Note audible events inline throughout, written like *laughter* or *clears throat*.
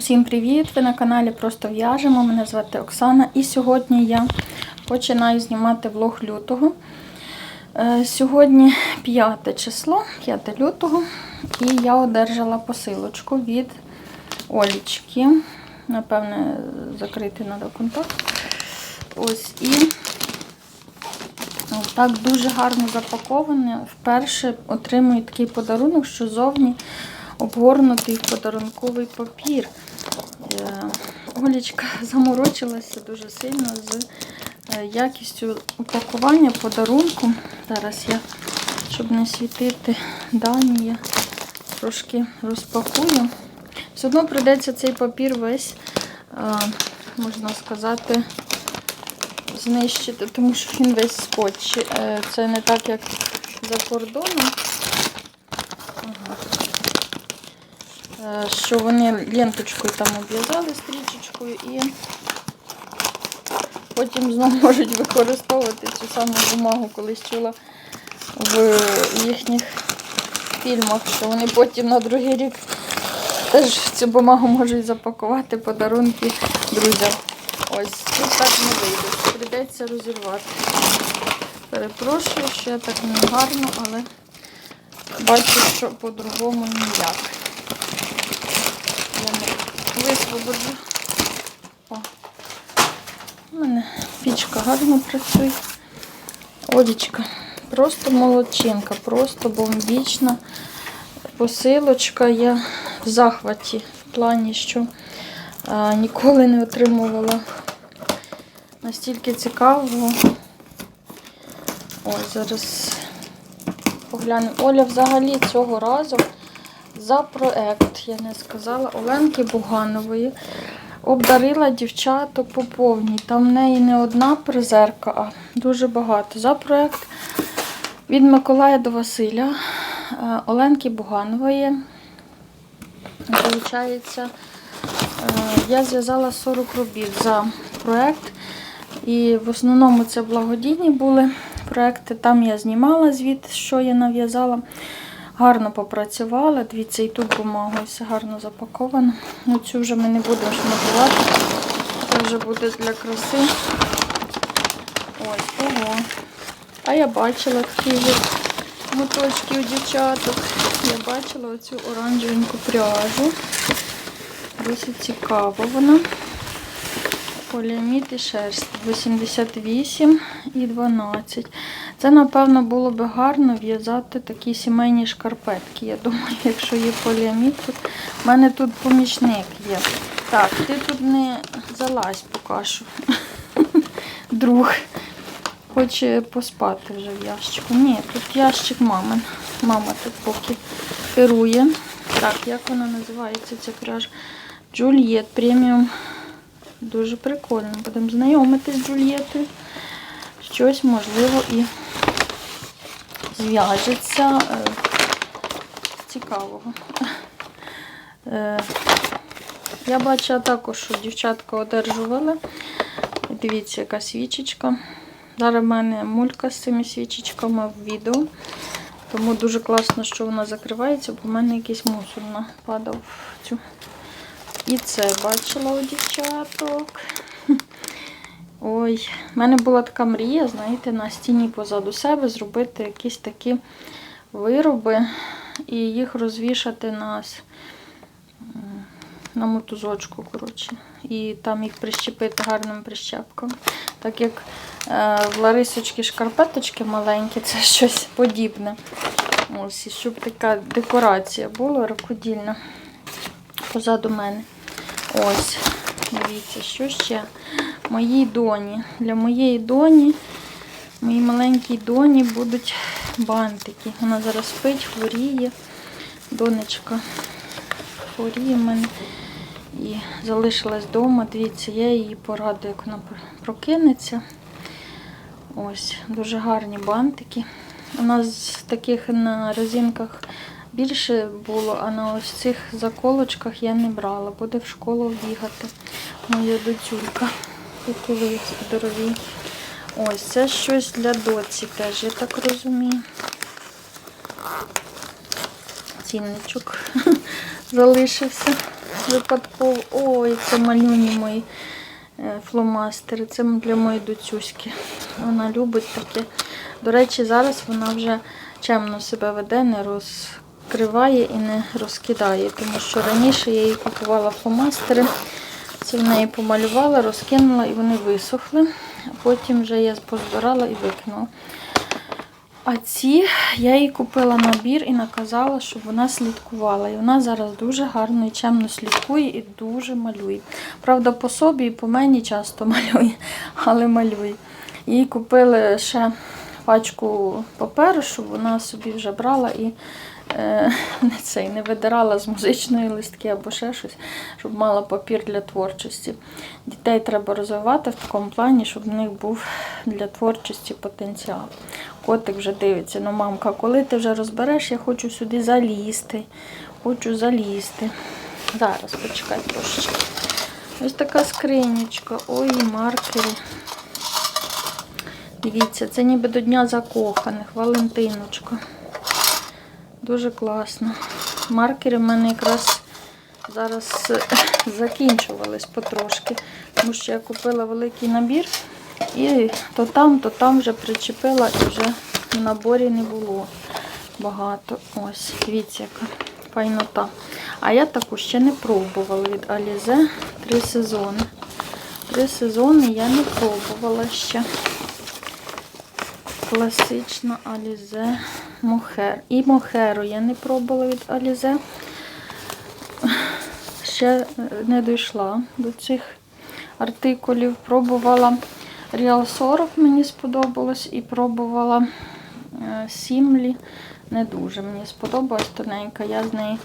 Усім привіт! Ви на каналі Просто в'яжемо. Мене звати Оксана. І сьогодні я починаю знімати влог лютого. Е, Сьогодні 5 число, 5 лютого, і я одержала посилочку від Олічки. Напевне, закрити треба контакт. Ось і так дуже гарно запаковане. Вперше отримую такий подарунок, що зовні обгорнутий подарунковий папір. Е, Олічка заморочилася дуже сильно з е, якістю упакування подарунку. Зараз я, щоб не світити дані, я трошки розпакую. Все одно прийдеться цей папір весь, е, можна сказати, знищити, тому що він весь скотч. Це не так, як за кордоном. Ага. Е, Що вони ленточкою там обв'язали стрічечкою і потім знову *laughs* можуть використовувати цю саму бумагу, колись чула в їхніх фільмах, що вони потім на другий рік теж цю бумагу можуть запакувати подарунки друзям. Ось, тут так не вийде. Прийдеться розірвати. Перепрошую, що я так не гарно, але бачу, що по-другому ніяк. Не. О. У мене пічка гарно працює. Олічка. Просто молодчинка, просто бомбічна посилочка. Я в захваті в плані, що а, ніколи не отримувала настільки цікавого. Ось зараз поглянемо. Оля взагалі цього разу за проект, я не сказала, Оленки Буганової обдарила дівчаток по повній. Там в неї не одна призерка, а дуже багато. За проект від Миколая до Василя е, Оленки Буганової. Получається, е, я зв'язала 40 робіт за проект. І в основному це благодійні були проекти. Там я знімала звіт, що я нав'язала. Гарно попрацювала. Дивіться, і тут бумагою все гарно запаковано. Ну, цю вже ми не будемо шматувати. Це вже буде для краси. Ось, ого. А я бачила такі моточки у дівчаток. Я бачила оцю оранжевеньку пряжу. Досить цікаво вона. Поліамід і шерсть 88 і 12. Це, напевно, було би гарно в'язати такі сімейні шкарпетки. Я думаю, *laughs* якщо є поліамід, тут У мене тут помічник є. Так, ти тут не залазь поки що. *laughs* Друг. Хоче поспати вже в ящику. Ні, тут ящик мамин. Мама тут поки керує. Так, як вона називається ця пряжа? Джульєт преміум. Дуже прикольно. Будемо знайомитись з Джульєтою. Щось, можливо, і зв'яжеться е, цікавого. Е, я бачила також, що дівчатка одержували. Дивіться, яка свічечка. Зараз в мене мулька з цими свічечками в відео. Тому дуже класно, що вона закривається, бо в мене якийсь мусор нападав в цю. І це бачила у дівчаток. Ой, в мене була така мрія, знаєте, на стіні позаду себе зробити якісь такі вироби і їх розвішати на, на мотузочку, коротше. І там їх прищепити гарним прищепком. Так як е, в Ларисочки шкарпеточки маленькі, це *laughs* щось подібне. Ось, і щоб така декорація була рукодільна позаду мене. Ось, дивіться, що ще. Моїй доні. Для моєї доні, моїй маленькій доні будуть бантики. Вона зараз спить, хворіє. Донечка хворіє в мене. І залишилась вдома. Дивіться, я її порадую, як вона прокинеться. Ось, дуже гарні бантики. У нас таких на резинках більше було, а на ось цих заколочках я не брала. Буде в школу бігати. Моя доцюлька. Ви здорові. Ось, це щось для доці теж, я так розумію. Цінничок *laughs* залишився. випадково. Ой, це малюні мої е, фломастери. Це для моєї доцюськи. Вона любить таке. До речі, зараз вона вже чемно себе веде, не розкриває і не розкидає. Тому що раніше я їй купувала фломастери. Це в неї помалювала, розкинула і вони висохли. Потім вже я позбирала і викинула. А ці я їй купила набір і наказала, щоб вона слідкувала. І вона зараз дуже гарно і чемно слідкує і дуже малює. Правда, по собі і по мені часто *laughs* малює, але малює. Їй купили ще пачку паперу, щоб вона собі вже брала і не, цей, не видирала з музичної листки або ще щось, щоб мала папір для творчості. Дітей треба розвивати в такому плані, щоб в них був для творчості потенціал. Котик вже дивиться, ну мамка, коли ти вже розбереш, я хочу сюди залізти. Хочу залізти. Зараз почекай трошечки. Ось така скринічка. Ой, маркери. Дивіться, це ніби до Дня закоханих, Валентиночка. Дуже класно. Маркери в мене якраз зараз е, *laughs* закінчувались потрошки, тому що я купила великий набір і то там, то там вже причепила і вже в наборі не було багато. Ось, дивіться, яка файнота. А я таку ще не пробувала від Alize три сезони. Три сезони я не пробувала ще. Класична Alize Мохер. І Мохеру я не пробувала від Alize. Ще е, не дійшла до цих артикулів. Пробувала Real 40, мені сподобалось, і пробувала е, Сімлі. Не дуже мені сподобалась тоненька, я з неї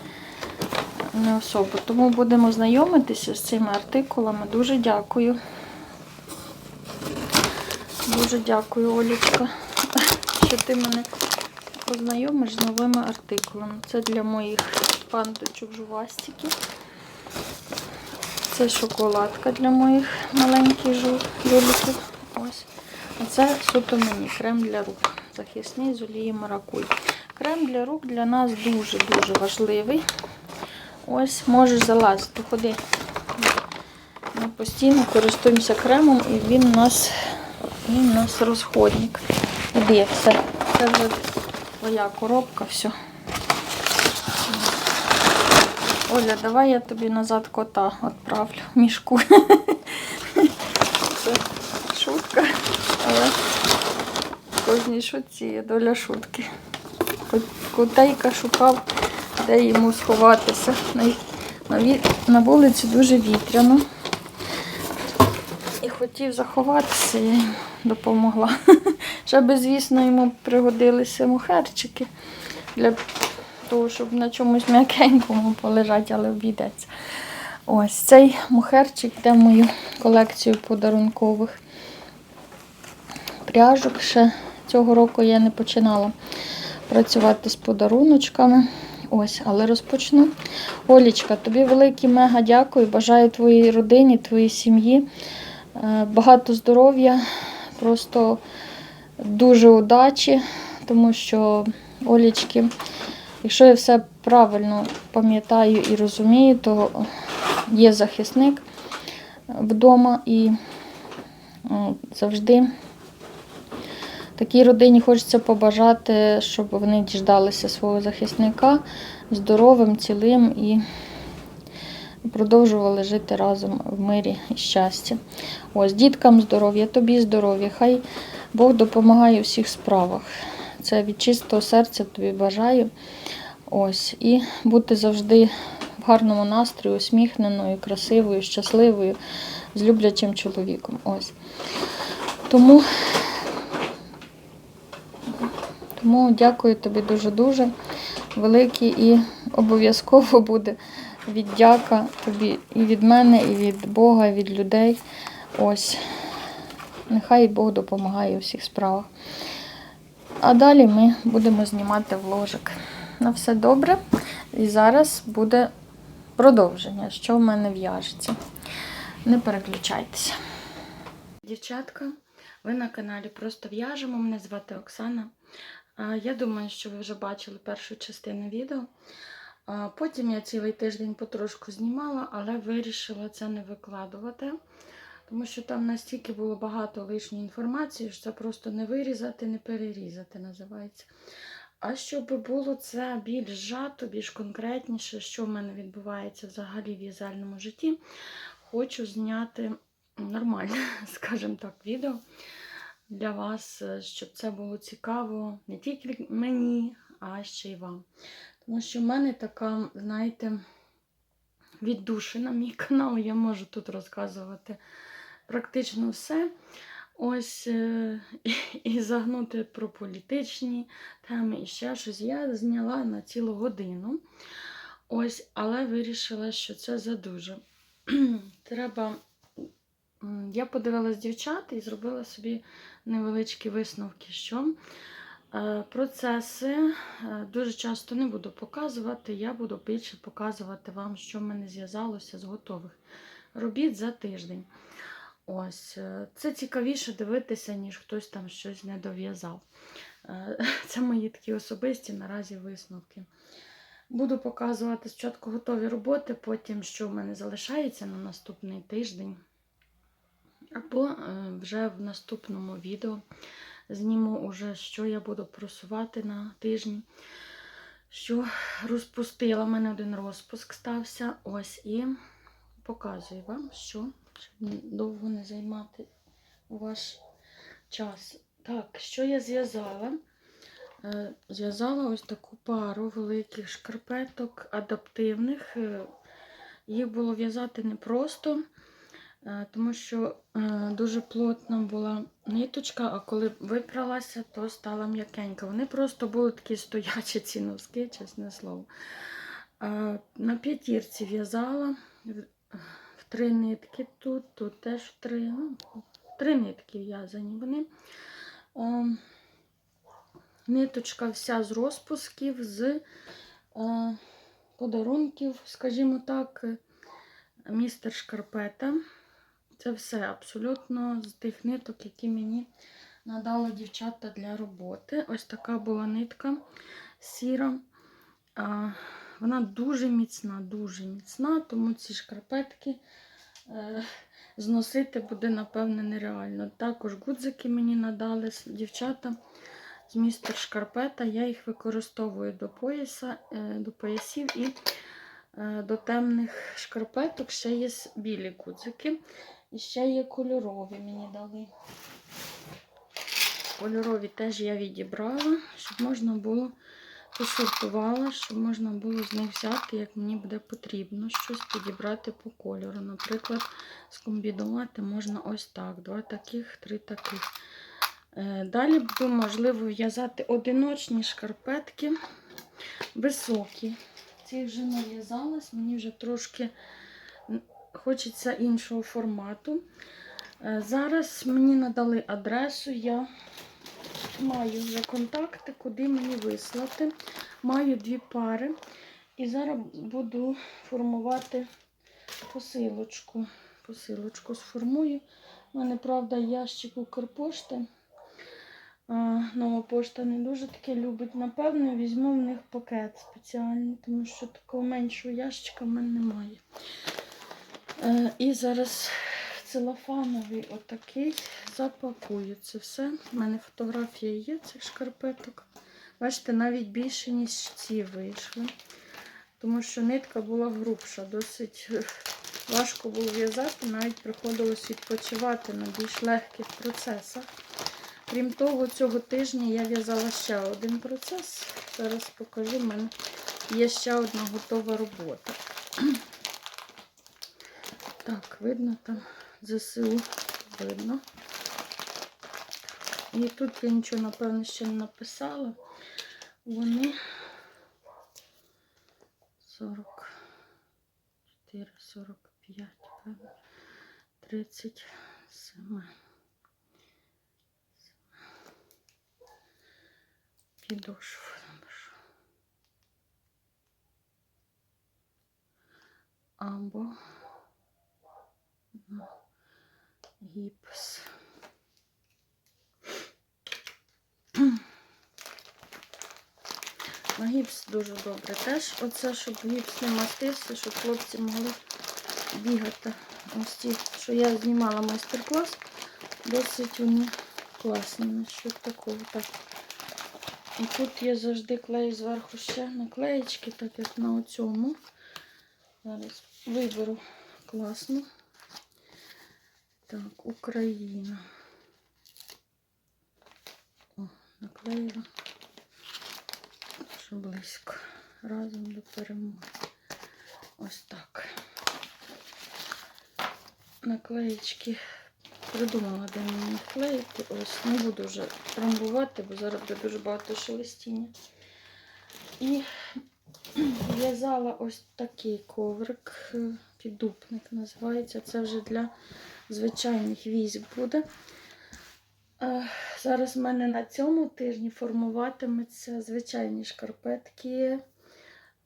не особо. Тому будемо знайомитися з цими артикулами. Дуже дякую. Дуже дякую, Олічка, що ти мене познайомиш з новими артикулами. Це для моїх пандочок жувастиків. Це шоколадка для моїх маленьких жу- жуліків. Ось. А це суто мені крем для рук. Захисний з олії маракуй. Крем для рук для нас дуже-дуже важливий. Ось, можеш залазити, ходи. Ми постійно користуємося кремом і він у нас, він у нас розходник. Іди, все. Це вже твоя коробка, все. Оля, давай я тобі назад кота відправлю в мішку. Це шутка, але в кожній шутці є доля шутки. Кот- Котейка шукав, де йому сховатися. На, вулиці дуже вітряно. І хотів заховатися, я допомогла. *laughs* Ще би, звісно, йому пригодилися мухерчики для того, щоб на чомусь м'якенькому полежати, але обійдеться. Ось цей мухерчик йде в мою колекцію подарункових пряжок. Ще цього року я не починала працювати з подаруночками. Ось, але розпочну. Олічка, тобі велике мега дякую. Бажаю твоїй родині, твоїй сім'ї. е, Багато здоров'я, просто дуже удачі, тому що Олічки, якщо я все правильно пам'ятаю і розумію, то є захисник вдома і завжди такій родині хочеться побажати, щоб вони діждалися свого захисника здоровим, цілим і продовжували жити разом в мирі і щасті. Ось, діткам здоров'я, тобі здоров'я. Хай Бог допомагає у всіх справах. Це від чистого серця тобі бажаю. Ось, і бути завжди в гарному настрої, усміхненою, красивою, щасливою, з люблячим чоловіком. Ось. Тому, тому дякую тобі дуже-дуже велике і обов'язково буде віддяка тобі і від мене, і від Бога, і від людей. Ось. Нехай Бог допомагає у всіх справах. А далі ми будемо знімати вложик. На все добре. І зараз буде продовження, що в мене в'яжеться. Не переключайтеся. Дівчатка, ви на каналі Просто в'яжемо. Мене звати Оксана. Я думаю, що ви вже бачили першу частину відео. Потім я цілий тиждень потрошку знімала, але вирішила це не викладувати, тому що там настільки було багато лишньої інформації, що це просто не вирізати, не перерізати називається. А щоб було це більш зжато, більш конкретніше, що в мене відбувається взагалі в в'язальному житті, хочу зняти нормальне, *laughs* скажімо так, відео для вас, щоб це було цікаво не тільки мені, а ще й вам. Тому що в мене така, знаєте, віддушина мій *laughs* канал, я можу тут розказувати практично все. Ось е, і, загнути про політичні теми і ще щось. Я зняла на цілу годину. Ось, але вирішила, що це задуже. *clears throat* Треба. Я подивилась дівчат і зробила собі невеличкі висновки, що процеси е, дуже часто не буду показувати. Я буду більше показувати вам, що в мене зв'язалося з готових робіт за тиждень. Ось, е, це цікавіше дивитися, ніж хтось там щось не дов'язав. Е, *laughs* Це мої такі особисті наразі висновки. Буду показувати спочатку готові роботи, потім що в мене залишається на наступний тиждень. Або е, вже в наступному відео зніму уже, що я буду просувати на тижні. Що розпустила, У мене один розпуск стався. Ось і показую вам, що щоб довго не займати ваш час. Так, що я зв'язала? Е, Зв'язала ось таку пару великих шкарпеток адаптивних. Е, Їх було в'язати непросто, тому що е, дуже плотна була ниточка, а коли випралася, то стала м'якенька. Вони просто були такі стоячі ці носки, чесне слово. Е, На п'ятірці в'язала в- три нитки тут, тут теж в три. Ну, три нитки в'язані вони. Е, Ниточка вся з розпусків, з е, подарунків, скажімо так, е, містер Шкарпета. Це все абсолютно з тих ниток, які мені надали дівчата для роботи. Ось така була нитка сіра. Вона дуже міцна, дуже міцна, тому ці шкарпетки е, зносити буде, напевне, нереально. Також гудзики мені надали дівчата з містер Шкарпета. Я їх використовую до пояса, е, до поясів і е, до темних шкарпеток. Ще є білі гудзики. І ще є кольорові мені дали. Кольорові теж я відібрала, щоб можна було посортувала, щоб можна було з них взяти, як мені буде потрібно, щось підібрати по кольору. Наприклад, скомбінувати можна ось так: два таких, три таких. Е, Далі буду, можливо, в'язати одиночні шкарпетки високі. Ці вже нав'язалась, мені вже трошки хочеться іншого формату. Е, Зараз мені надали адресу, я маю вже контакти, куди мені вислати. Маю дві пари. І зараз буду формувати посилочку. Посилочку сформую. У мене, правда, ящик Укрпошти. Нова пошта не дуже таке любить. Напевно, візьму в них пакет спеціальний, тому що такого меншого ящика в мене немає. Е, і зараз целофановий отакий запакую це все. У мене фотографія є цих шкарпеток. Бачите, навіть більше, ніж ці вийшли. Тому що нитка була грубша, досить важко було в'язати, навіть приходилось відпочивати на більш легких процесах. Крім того, цього тижня я в'язала ще один процес. Зараз покажу, в мене є ще одна готова робота. Так, видно там ЗСУ, видно. І тут я нічого, напевно, ще не написала. Вони 44, 45, певно, 37. Підошву напишу. Або ну, гіпс. На гіпс дуже добре. Теж оце, щоб гіпс не мастився, щоб хлопці могли бігати. Ось ті, що я знімала майстер-клас, досить вони класні. Насчет такого. Так. І тут я завжди клею зверху ще наклеєчки, так як на оцьому. Зараз виберу класно. Так, Україна. О, наклеїла. Що близько. Разом до перемоги. Ось так. Наклеєчки придумала, де мені клеїти. Ось не буду вже трамбувати, бо зараз буде дуже багато шелестіння. І в'язала ось такий коврик, піддупник називається. Це вже для звичайних військ буде. Е, Зараз в мене на цьому тижні формуватиметься звичайні шкарпетки.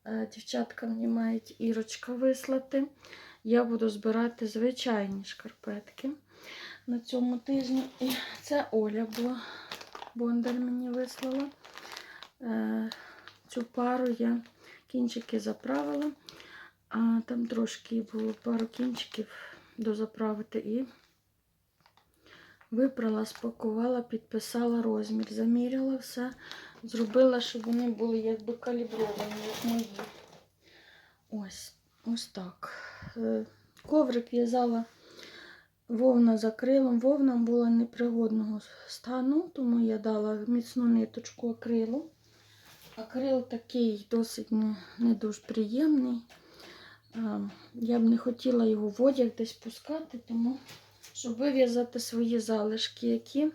Е, Дівчатка мені мають ірочка вислати. Я буду збирати звичайні шкарпетки на цьому тижні. І це Оля була. Бондар мені вислала. Е, Цю пару я кінчики заправила, а там трошки було пару кінчиків дозаправити і випрала, спакувала, підписала розмір, заміряла все, зробила, щоб вони були якби калібровані, як мої. Ось, ось так. Е, Коврик в'язала вовна за крилом. Вовна була непригодного стану, тому я дала міцну ниточку акрилу. Акрил такий досить не, не дуже приємний. Я б не хотіла його в одяг десь пускати, тому щоб вив'язати свої залишки, які,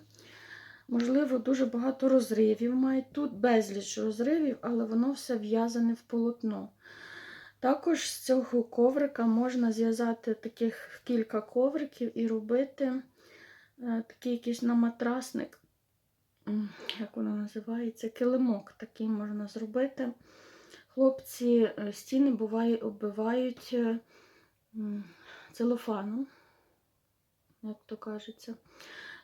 можливо, дуже багато розривів мають. Тут безліч розривів, але воно все в'язане в полотно. Також з цього коврика можна зв'язати таких кілька ковриків і робити е, такий якийсь наматрасник, м, як воно називається, килимок такий можна зробити. Хлопці е, стіни буває оббивають е, целофаном, як то кажеться,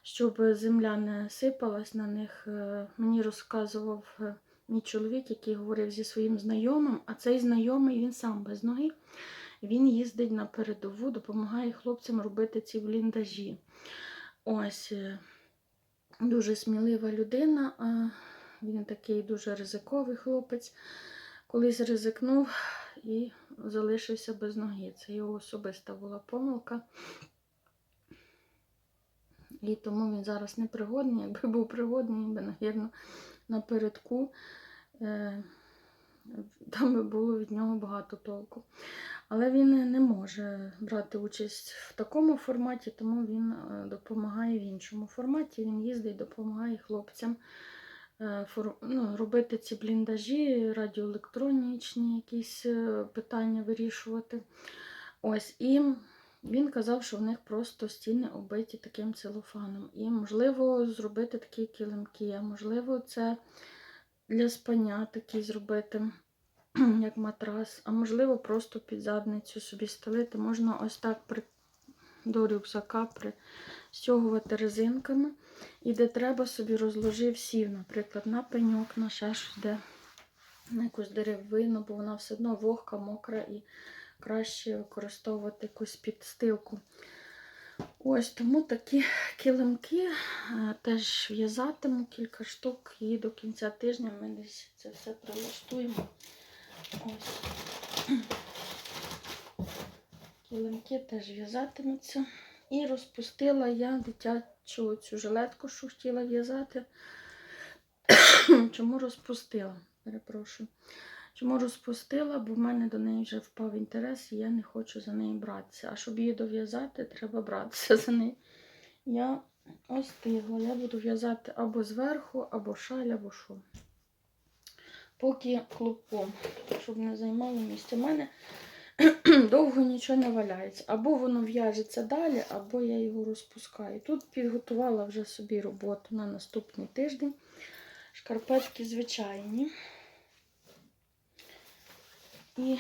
щоб земля не сипалась на них. Е, Мені розказував мій чоловік, який говорив зі своїм знайомим, а цей знайомий він сам без ноги. Він їздить на передову, допомагає хлопцям робити ці бліндажі. Ось дуже смілива людина, він такий дуже ризиковий хлопець. Колись ризикнув і залишився без ноги. Це його особиста була помилка. І тому він зараз не пригодний. Якби був пригодний, він би, напевно, напередку е, там би було від нього багато толку. Але він не може брати участь в такому форматі, тому він е, допомагає в іншому форматі. Він їздить, допомагає хлопцям ну, робити ці бліндажі, радіоелектронічні якісь е, питання вирішувати. Ось і він казав, що в них просто стіни оббиті таким целофаном. І, можливо, зробити такі килимки, а можливо, це для спання такий зробити, *clears throat* як матрас, а можливо, просто під задницю собі стелити. Можна ось так при... до рюкзака пристягувати резинками. І де треба собі розложив сів, наприклад, на пеньок, на ще щось, де на якусь деревину, бо вона все одно вогка, мокра і краще використовувати якусь підстилку. Ось тому такі килимки е, теж в'язатиму кілька штук і до кінця тижня ми десь це все прилаштуємо. Ось. Килимки теж в'язатимуться. І розпустила я дитячу цю жилетку, що хотіла в'язати. *clears throat* Чому розпустила? Перепрошую. Чому розпустила, бо в мене до неї вже впав інтерес, і я не хочу за неї братися. А щоб її дов'язати, треба братися за неї. Я остигла. Я буду в'язати або зверху, або шаль, або що. Поки клубком, щоб не займало місця. У мене *clears throat* довго нічого не валяється. Або воно в'яжеться далі, або я його розпускаю. Тут підготувала вже собі роботу на наступний тиждень. Шкарпетки звичайні. І,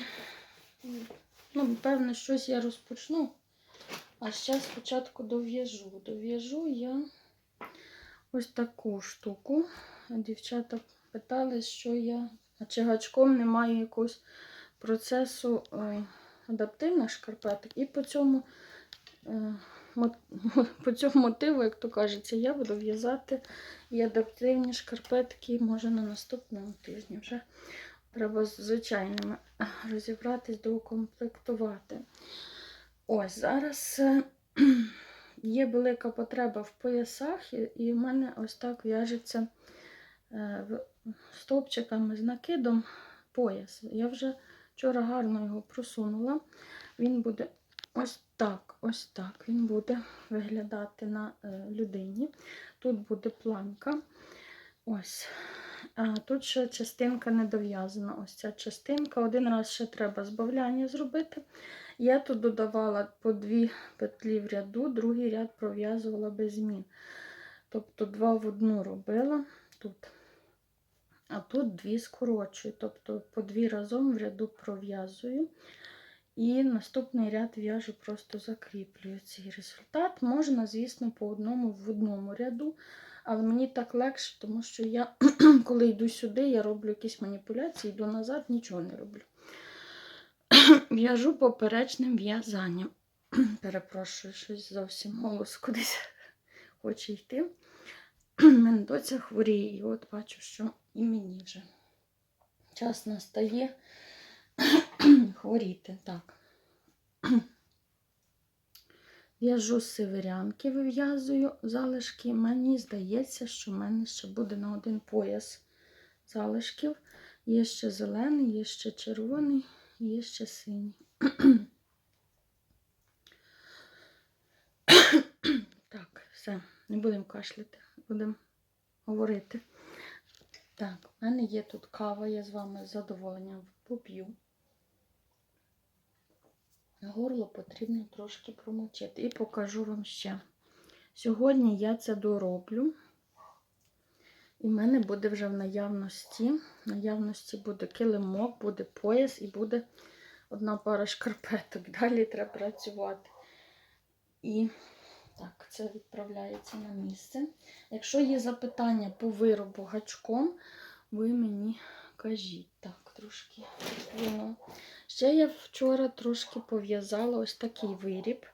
ну, певне, щось я розпочну. А ще спочатку дов'яжу. Дов'яжу я ось таку штуку. Дівчата питали, що я А чи гачком немає якогось процесу е, адаптивних шкарпеток. І по цьому, е, *laughs* по цьому мотиву, як то кажеться, я буду в'язати і адаптивні шкарпетки, може на наступному тижні. Вже треба звичайними розібратись, доукомплектувати. Ось зараз е, *clears throat* є велика потреба в поясах, і, в мене ось так в'яжеться стовпчиками з накидом пояс. Я вже вчора гарно його просунула. Він буде ось так, ось так. Він буде виглядати на е, людині. Тут буде планка. Ось. А тут ще частинка не дов'язана. Ось ця частинка. Один раз ще треба збавляння зробити. Я тут додавала по дві петлі в ряду, другий ряд пров'язувала без змін. Тобто два в одну робила тут. А тут дві скорочую, тобто по дві разом в ряду пров'язую. І наступний ряд в'яжу, просто закріплюю цей результат. Можна, звісно, по одному в одному ряду, але мені так легше, тому що я, *clears throat* коли йду сюди, я роблю якісь маніпуляції, йду назад, нічого не роблю. *clears throat* В'яжу поперечним в'язанням. *clears throat* Перепрошую, щось зовсім голос кудись *laughs* хоче йти. Мене доця хворіє, і от бачу, що і мені вже час настає *clears throat* хворіти. Так. *clears throat* В'яжу северянки, вив'язую залишки. Мені здається, що в мене ще буде на один пояс залишків. Є ще зелений, є ще червоний, є ще синій. *clears throat* Так, все, не будемо кашляти, будемо говорити. Так, в мене є тут кава, я з вами з задоволенням поп'ю. Горло потрібно трошки промочити. І покажу вам ще. Сьогодні я це дороблю. І в мене буде вже в наявності. В наявності буде килимок, буде пояс і буде одна пара шкарпеток. *laughs* Далі треба працювати. І так, це відправляється на місце. Якщо є запитання по виробу гачком, ви мені кажіть. Так, трошки вино. Ще я вчора трошки пов'язала ось такий виріб.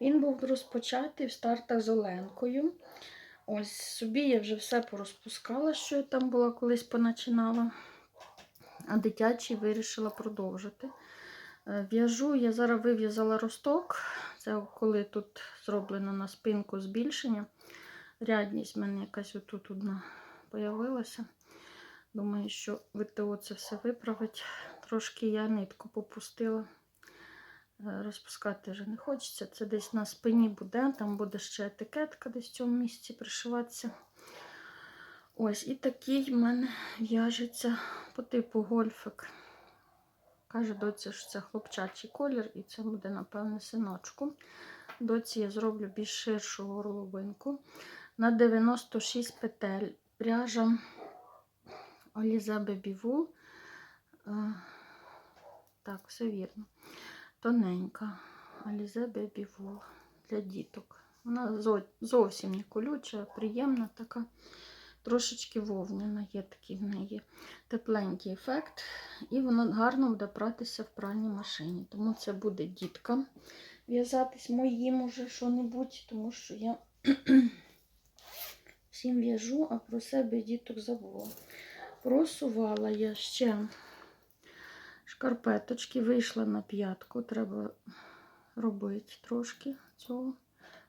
Він був розпочатий в стартах з Оленкою. Ось собі я вже все порозпускала, що я там була колись поначинала. А дитячий вирішила продовжити. Е, В'яжу, я зараз вив'язала росток. Це коли тут зроблено на спинку збільшення. Рядність в мене якась отут одна появилася. Думаю, що ВТО це все виправить. Трошки я нитку попустила. Е, Розпускати вже не хочеться. Це десь на спині буде, там буде ще етикетка десь в цьому місці пришиватися. Ось, і такий в мене в'яжеться по типу гольфик. Каже доці, що це хлопчачий колір, і це буде, напевне, синочку. Доці я зроблю більш ширшу горловинку. На 96 петель пряжа Олізе Бебіву. Так, все вірно. Тоненька. Baby Wool для діток. Вона зовсім не колюча, приємна така. Трошечки вовняна, є такий в неї тепленький ефект. І воно гарно буде пратися в пральній машині. Тому це буде діткам в'язатись моїм уже що-небудь, тому що я *clears throat* всім в'яжу, а про себе діток забула. Просувала я ще шкарпеточки, вийшла на п'ятку, треба робити трошки цього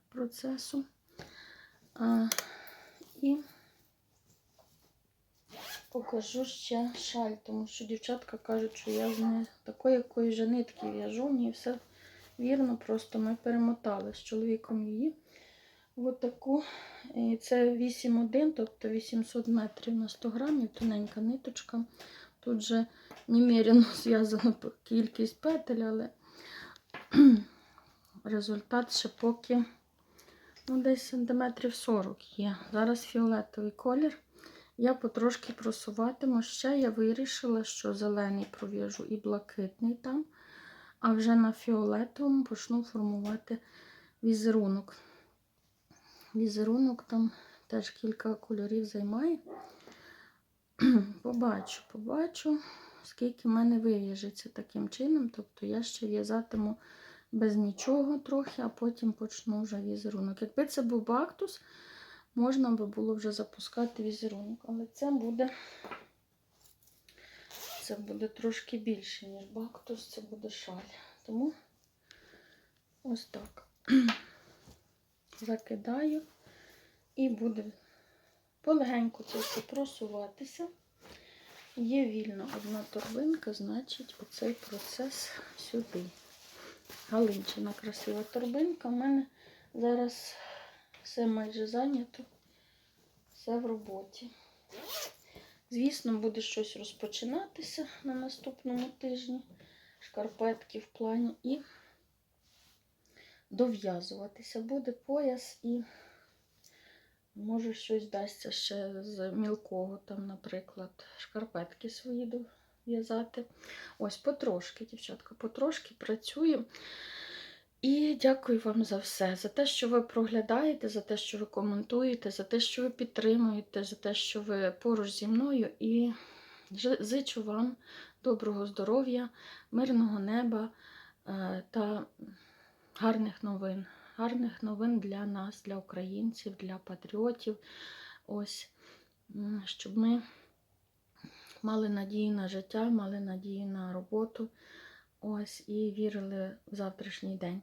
процесу. А, і покажу ще шаль, тому що дівчатка кажуть, що я з не такої якої же нитки в'яжу, ні, все вірно, просто ми перемотали з чоловіком її. Ось таку. І це 8,1, тобто 800 метрів на 100 грамів, тоненька ниточка. Тут же неміряно *laughs* зв'язана кількість петель, але *clears throat* результат ще поки ну, десь сантиметрів 40 є. Зараз фіолетовий колір. Я потрошки просуватиму. Ще я вирішила, що зелений пров'яжу і блакитний там, а вже на фіолетовому почну формувати візерунок. Візерунок там теж кілька кольорів займає. *clears throat* побачу, побачу, скільки в мене вив'яжеться таким чином. Тобто я ще в'язатиму без нічого трохи, а потім почну вже візерунок. Якби це був бактус, можна би було вже запускати візерунок. Але це буде, це буде трошки більше, ніж бактус, це буде шаль. Тому ось так. *clears throat* Закидаю і буде полегеньку це все просуватися. Є вільна одна торбинка, значить оцей процес сюди. Галинчина красива торбинка. У мене зараз все майже зайнято, все в роботі. Звісно, буде щось розпочинатися на наступному тижні. Шкарпетки в плані і дов'язуватися. Буде пояс і може щось дасться ще з мілкого, там, наприклад, шкарпетки свої дов'язати. Ось потрошки, дівчатка, потрошки працюю. І дякую вам за все, за те, що ви проглядаєте, за те, що ви коментуєте, за те, що ви підтримуєте, за те, що ви поруч зі мною. І зичу вам доброго здоров'я, мирного неба е, та гарних новин. Гарних новин для нас, для українців, для патріотів. Ось, щоб ми мали надію на життя, мали надію на роботу. Ось і вірили в завтрашній день.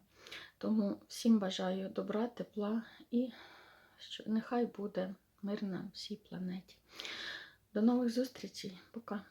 Тому всім бажаю добра, тепла і що нехай буде мир на всій планеті. До нових зустрічей. Пока.